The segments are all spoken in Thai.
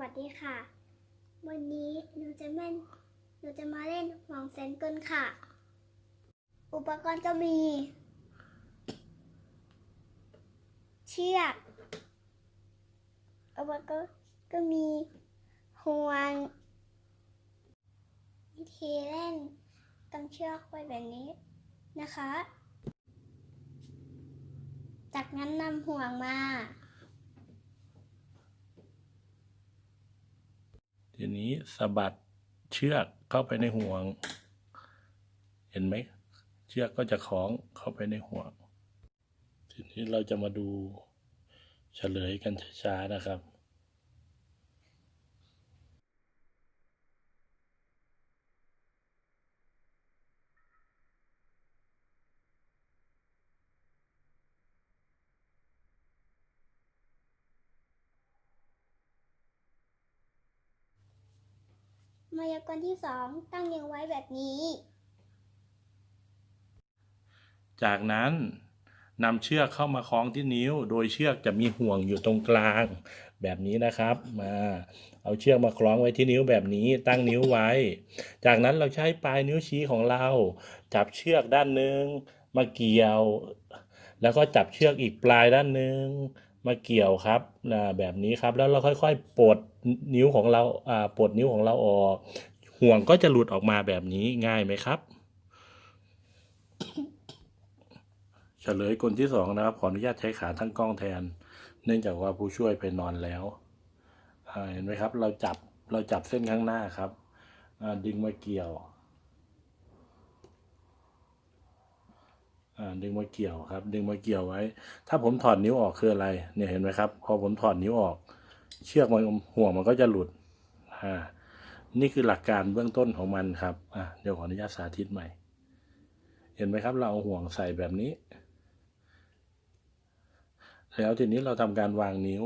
วัสดีค่ะ วันนี้หนูจะแม่นหนูจะมาเล่นห่วงแสนกลค่ะ อุปกรณ์ก็มี เชือกอุปกรณ์ก็มีห่วงวิธีเล่นต้องเชือกไว้แบบนี้นะคะ จากนั้นนำห่วงมา ทีนี้สะบัดเชือกเข้าไปในห่วง เห็นไหม เชือกก็จะคล้องเข้าไปในห่วง ทีนี้เราจะมาดูเฉลยกันช้าๆนะครับ มายากลที่สองตั้งเรียงไว้แบบนี้ จากนั้นนำเชือกเข้ามาคล้องที่นิ้ว โดยเชือกจะมีห่วงอยู่ตรงกลาง แบบนี้นะครับ มาเอาเชือกมาคล้องไว้ที่นิ้วแบบนี้ ตั้งนิ้วไว้ จากนั้นเราใช้ปลายนิ้วชี้ของเรา จับเชือกด้านหนึ่งมาเกี่ยว แล้วก็จับเชือกอีกปลายด้านหนึ่ง มาเกี่ยวครับนะแบบนี้ครับแล้วเราค่อยๆปลดนิ้วของเราอ่าปลดนิ้วของเราออก ห่วงก็จะหลุดออกมาแบบนี้ง่ายไหมครับเฉลยกลที่สองนะครับ ขออนุญาตใช้ขาทั้งกล้องแทน เนื่องจากว่าผู้ช่วยไปนอนแล้วเห็นไหมครับ เราจับเราจับเส้นข้างหน้าครับดึงมาเกี่ยวอ่า ดึงมาเกี่ยวครับ ดึงมาเกี่ยวไว้ ถ้าผมถอดนิ้วออกคืออะไร เนี่ยเห็นไหมครับ พอผมถอดนิ้วออก เชือกมันห่วงมันก็จะหลุดอ่านี่คือหลักการเบื้องต้นของมันครับอ่าเดี๋ยวขออนุญาตสาธิตใหม่ เห็นไหมครับ เราเอาห่วงใส่แบบนี้ แล้วทีนี้เราทำการวางนิ้ว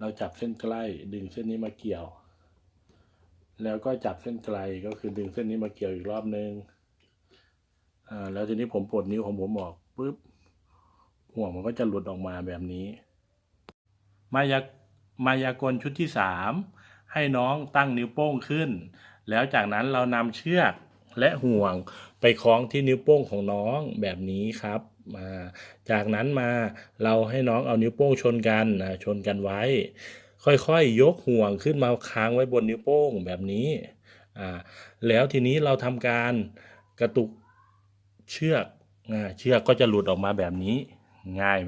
เราจับเส้นใกล้ ดึงเส้นนี้มาเกี่ยว แล้วก็จับเส้นไกลก็คือดึงเส้นนี้มาเกี่ยวอีกรอบนึงอ่า แล้วทีนี้ผมปลดนิ้วของผมออกปุ๊บห่วงมันก็จะหลุดออกมาแบบนี้ มายามายากลชุดที่สามให้น้องตั้งนิ้วโป้งขึ้น แล้วจากนั้นเรานำเชือกและห่วงไปคล้องที่นิ้วโป้งของน้องแบบนี้ครับมาจากนั้นมาเราให้น้องเอานิ้วโป้งชนกันนะชนกันไว้ ค่อยๆยกห่วงขึ้นมาค้างไว้บนนิ้วโป้งแบบนี้อ่าแล้วทีนี้เราทำการกระตุก เชือกเชือกก็จะหลุดออกมาแบบนี้ง่าย